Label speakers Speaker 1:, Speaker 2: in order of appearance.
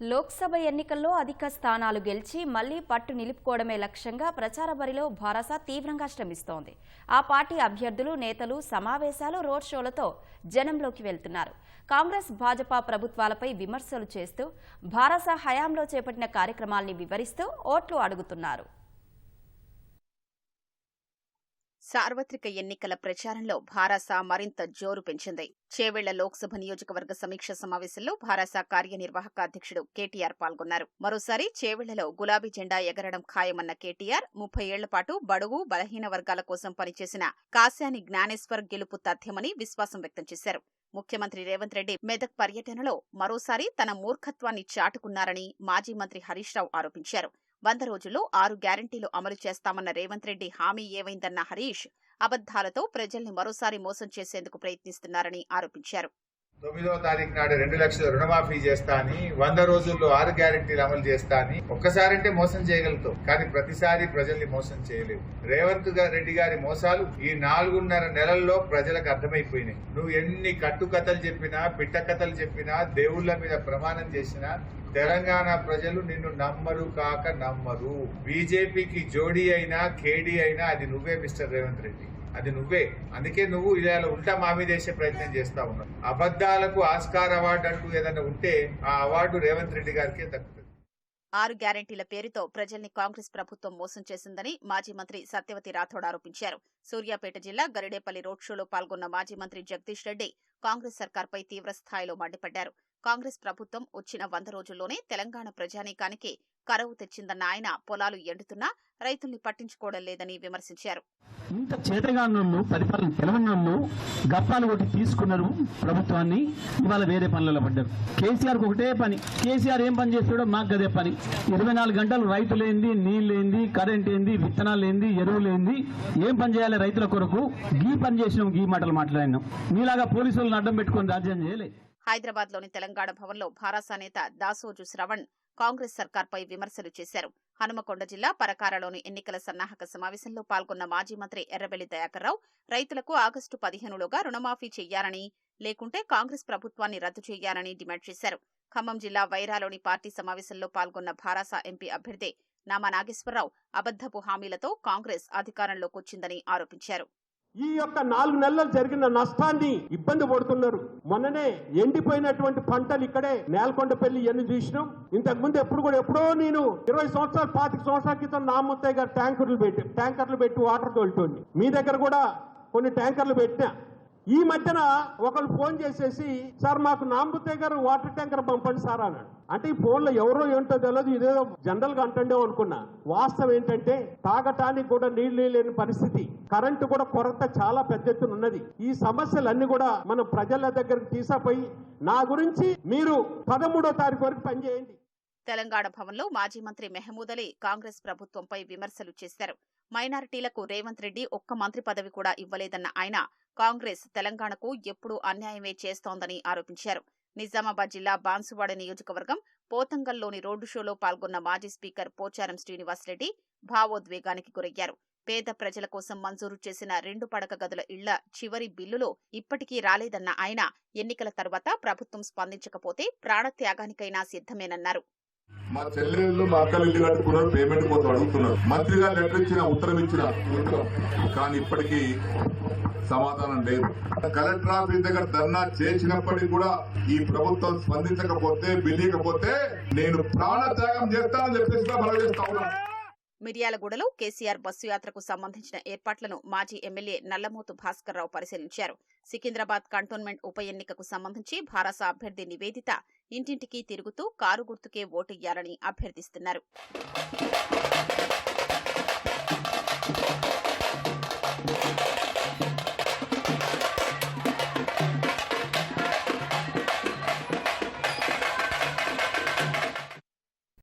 Speaker 1: లోక్సభ ఎన్నికల్లో అధిక స్థానాలు గెలిచి మళ్ళీ పట్టు నిలుపుకోవడమే లక్ష్యంగా ప్రచార బరిలో భారస తీవ్రంగా శ్రమిస్తోంది ఆ పార్టీ అభ్యర్థులు నేతలు సమావేశాలు రోడ్ షోలతో జనంలోకి వెళ్తున్నారు. కాంగ్రెస్ భాజపా ప్రభుత్వాలపై విమర్శలు చేస్తూ భారస హయాంలో చేపట్టిన కార్యక్రమాల్ని వివరిస్తూ ఓట్లు అడుగుతున్నారు.
Speaker 2: సార్వత్రిక ఎన్నికల ప్రచారంలో భారాస మరింత జోరు పెంచింది. చేవెళ్ళ లోక్సభ నియోజకవర్గ సమీక్ష సమావేశంలో భారాస కార్యనిర్వాహక అధ్యక్షుడు కేటీఆర్ పాల్గొన్నారు. మరోసారి చేవెళ్ళలో గులాబీ జెండా ఎగరడం ఖాయమన్న కేటీఆర్ ముప్పై ఏళ్ళ పాటు బడుగు బలహీన వర్గాల కోసం పనిచేసిన కాశాని జ్ఞానేశ్వర్ గెలుపు తథ్యమని విశ్వాసం వ్యక్తం చేశారు. ముఖ్యమంత్రి రేవంత్ రెడ్డి మెదక్ పర్యటనలో మరోసారి తన మూర్ఖత్వాన్ని చాటుకున్నారని మాజీ మంత్రి హరీష్ రావు ఆరోపించారు. వంద రోజుల్లో ఆరు గ్యారంటీలు అమలు చేస్తామన్న రేవంత్ రెడ్డి హామీ ఏవైందన్న హరీష్ అబద్దాలతో ప్రజల్ని మరోసారి మోసం చేసేందుకు ప్రయత్నిస్తున్నారని ఆరోపించారు.
Speaker 3: తొమ్మిదవ తారీఖు నాడు రెండు లక్షల రుణమాఫీ చేస్తా అని వంద రోజుల్లో ఆరు గ్యారెంటీలు అమలు చేస్తా అని ఒక్కసారంటే మోసం చేయగలుగుతావు. కానీ ప్రతిసారి ప్రజల్ని మోసం చేయలేవు. రేవంత్ రెడ్డి గారి మోసాలు ఈ నాలుగున్నర నెలల్లో ప్రజలకు అర్థమైపోయినాయి. నువ్వు ఎన్ని కట్టుకథలు చెప్పినా పిట్ట కథలు చెప్పినా దేవుళ్ళ మీద ప్రమాణం చేసినా తెలంగాణ ప్రజలు నిన్ను నమ్మరు కాక నమ్మరు. బీజేపీకి జోడీ అయినా కేడీ అయినా అది నువ్వే మిస్టర్ రేవంత్ రెడ్డి. అది నువ్వే. అందుకే నువ్వు ఇలా ఉల్టా మామి చేసే ప్రయత్నం చేస్తా ఉన్నావు. అబద్దాలకు ఆస్కార్ అవార్డు అంటూ ఏదైనా ఉంటే ఆ అవార్డు రేవంత్ రెడ్డి గారికే దక్కుతుంది.
Speaker 2: ఆరు గ్యారంటీల పేరుతో ప్రజల్ని కాంగ్రెస్ ప్రభుత్వం మోసం చేసిందని మాజీ మంత్రి సత్యవతి రాథోడ్ ఆరోపించారు. సూర్యాపేట జిల్లా గరిడేపల్లి రోడ్ షోలో పాల్గొన్న మాజీ మంత్రి జగదీష్ రెడ్డి కాంగ్రెస్ సర్కార్పై తీవ్ర స్థాయిలో మండిపడ్డారు. కాంగ్రెస్ ప్రభుత్వం వచ్చిన వంద రోజుల్లోనే తెలంగాణ ప్రజానీకానికి కరవు తెచ్చిందన్న ఆయన పొలాలు ఎండుతున్నా రైతుల్ని పట్టించుకోవడం లేదని విమర్శించారు.
Speaker 4: ఇంత చేతగాను పరిపాలన తెలవనోళ్ళు గప్పాలు కొట్టి తీసుకున్నారు ప్రభుత్వాన్ని ఇవాళ వేరే పనులలో పడ్డారు. కేసీఆర్ ఒకటే పని. కేసీఆర్ ఏం పని చేస్తాడో మాకు అదే పని. ఇరవై నాలుగు గంటలు రైతులేంది నీళ్ళేంది కరెంట్ ఏంది విత్తనాలు ఏంది ఎరువులేంది ఏం పని చేయాలి రైతుల కొరకు? గీ పని చేసినాం గీ మాటలు మాట్లాడినాం. మీలాగా పోలీసు వాళ్ళని అడ్డం పెట్టుకొని రాజ్యం చేయలే.
Speaker 2: హైదరాబాద్లోని తెలంగాణ భవన్లో భారాసా నేత దాసోజు శ్రవణ్ కాంగ్రెస్ సర్కార్పై విమర్శలు చేశారు. హనుమకొండ జిల్లా పరకారలోని ఎన్నికల సన్నాహక సమావేశంలో పాల్గొన్న మాజీ మంత్రి ఎర్రబెల్లి దయాకర్రావు రైతులకు ఆగస్టు పదిహేనులోగా రుణమాఫీ చేయాలని లేకుంటే కాంగ్రెస్ ప్రభుత్వాన్ని రద్దు చేయాలని డిమాండ్ చేశారు. ఖమ్మం జిల్లా వైరాలోని పార్టీ సమావేశంలో పాల్గొన్న భారాసా ఎంపీ అభ్యర్థి నామా నాగేశ్వరరావు అబద్దపు హామీలతో కాంగ్రెస్ అధికారంలోకొచ్చిందని ఆరోపించారు.
Speaker 5: ఈ యొక్క నాలుగు నెలలు జరిగిన నష్టాన్ని ఇబ్బంది పడుతున్నారు. మొన్ననే ఎండిపోయినటువంటి పంటలు ఇక్కడే నేలకొండపల్లి ఎన్ని చూసినాం? ఇంతకు ముందు ఎప్పుడు కూడా ఎప్పుడో నేను ఇరవై సంవత్సరాలు పాతిక సంవత్సరాల క్రితం నా ముత్తయ్య గారు ట్యాంకర్లు పెట్టి ట్యాంకర్లు పెట్టి వాటర్ తోలుతోంది. మీ దగ్గర కూడా కొన్ని ట్యాంకర్లు పెట్టినా. ఈ మధ్యన ఒకళ్ళు ఫోన్ చేసేసి సార్ మాకు నాంబుతే గారు వాటర్ ట్యాంకర్ పంపండి సార్ అన్నాడు. అంటే ఈ ఫోన్లో ఎవరో ఏంటో తెలియదు ఇదేదో జనరల్గా అంటుండే అనుకున్నా. వాస్తవం ఏంటంటే తాగటానికి కూడా నీళ్ళు లేని పరిస్థితి. కరెంటు కూడా కొరత చాలా పెద్ద ఎత్తున ఉన్నది. ఈ సమస్యలన్నీ కూడా మనం ప్రజల దగ్గరకు తీసుకుపోయి నా గురించి మీరు పదమూడో తారీఖు వరకు పనిచేయండి.
Speaker 2: తెలంగాణ భవన్లో మాజీ మంత్రి మెహమూద్ అలీ కాంగ్రెస్ ప్రభుత్వంపై విమర్శలు చేశారు. మైనారిటీలకు రేవంత్ రెడ్డి ఒక్క మంత్రి పదవి కూడా ఇవ్వలేదన్న ఆయన కాంగ్రెస్ తెలంగాణకు ఎప్పుడూ అన్యాయమే చేస్తోందని ఆరోపించారు. నిజామాబాద్ జిల్లా బాన్సువాడ నియోజకవర్గం పోతంగల్లోని రోడ్డు షోలో పాల్గొన్న మాజీ స్పీకర్ పోచారం శ్రీనివాసరెడ్డి భావోద్వేగానికి గురయ్యారు. పేద ప్రజల కోసం మంజూరు చేసిన రెండు పడక గదుల ఇళ్ళ చివరి బిల్లులో ఇప్పటికీ రాలేదన్న ఆయన ఎన్నికల తర్వాత ప్రభుత్వం స్పందించకపోతే ప్రాణత్యాగానికైనా సిద్ధమేనన్నారు.
Speaker 6: మా చెల్లెళ్ళు మా అక్కలు ఇల్లు కట్టుకున్నారు పేమెంట్ కోసం అడుగుతున్నారు. మంత్రి గారు లెటర్ ఇచ్చిన ఉత్తరం ఇచ్చిన కానీ ఇప్పటికీ సమాధానం లేదు. కలెక్టర్ ఆఫీస్ దగ్గర ధర్నా చేసినప్పటికీ కూడా ఈ ప్రభుత్వం స్పందించకపోతే బిల్లియకపోతే నేను ప్రాణ త్యాగం చేస్తానని చెప్పేసి కూడా మనం చేస్తా ఉన్నాను
Speaker 2: మిర్యాలగూడలో కేసీఆర్ బస్సు యాత్రకు సంబంధించిన ఏర్పాట్లను మాజీ ఎమ్మెల్యే నల్లమోతు భాస్కర్ రావు పరిశీలించారు. సికింద్రాబాద్ కంటోన్మెంట్ ఉప ఎన్నికకు సంబంధించి భారస అభ్యర్థి నివేదిత ఇంటింటికి తిరుగుతూ కారు గుర్తుకే ఓటెయ్యాలని అభ్యర్థిస్తున్నారు.